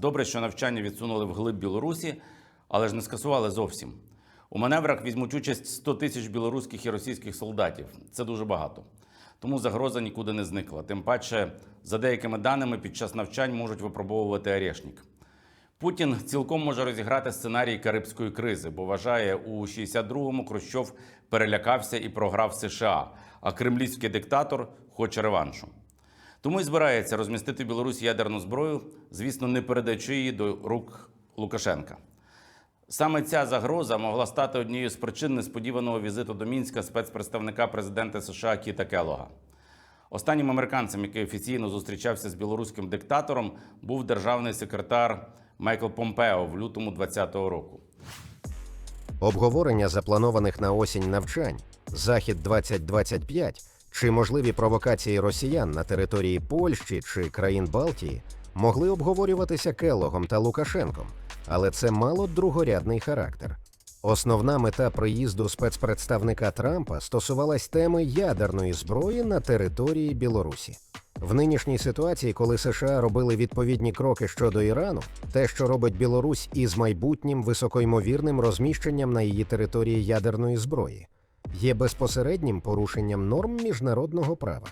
Добре, що навчання відсунули вглиб Білорусі, але ж не скасували зовсім. У маневрах візьмуть участь 100 тисяч білоруських і російських солдатів. Це дуже багато. Тому загроза нікуди не зникла. Тим паче, за деякими даними, під час навчань можуть випробовувати Арешнік. Путін цілком може розіграти сценарій Карибської кризи, бо вважає, у 62-му Хрущов перелякався і програв США, а кремлівський диктатор хоче реваншу. Тому і збирається розмістити в Білорусі ядерну зброю, звісно, не передаючи її до рук Лукашенка. Саме ця загроза могла стати однією з причин несподіваного візиту до Мінська спецпредставника президента США Кіта Келога. Останнім американцем, який офіційно зустрічався з білоруським диктатором, був державний секретар Майкл Помпео в лютому 2020 року. Обговорення запланованих на осінь навчань, Захід 2025 чи можливі провокації росіян на території Польщі чи країн Балтії могли обговорюватися Келлогом та Лукашенком, але це мало другорядний характер. Основна мета приїзду спецпредставника Трампа стосувалась теми ядерної зброї на території Білорусі. В нинішній ситуації, коли США робили відповідні кроки щодо Ірану, те, що робить Білорусь із майбутнім високоймовірним розміщенням на її території ядерної зброї, є безпосереднім порушенням норм міжнародного права.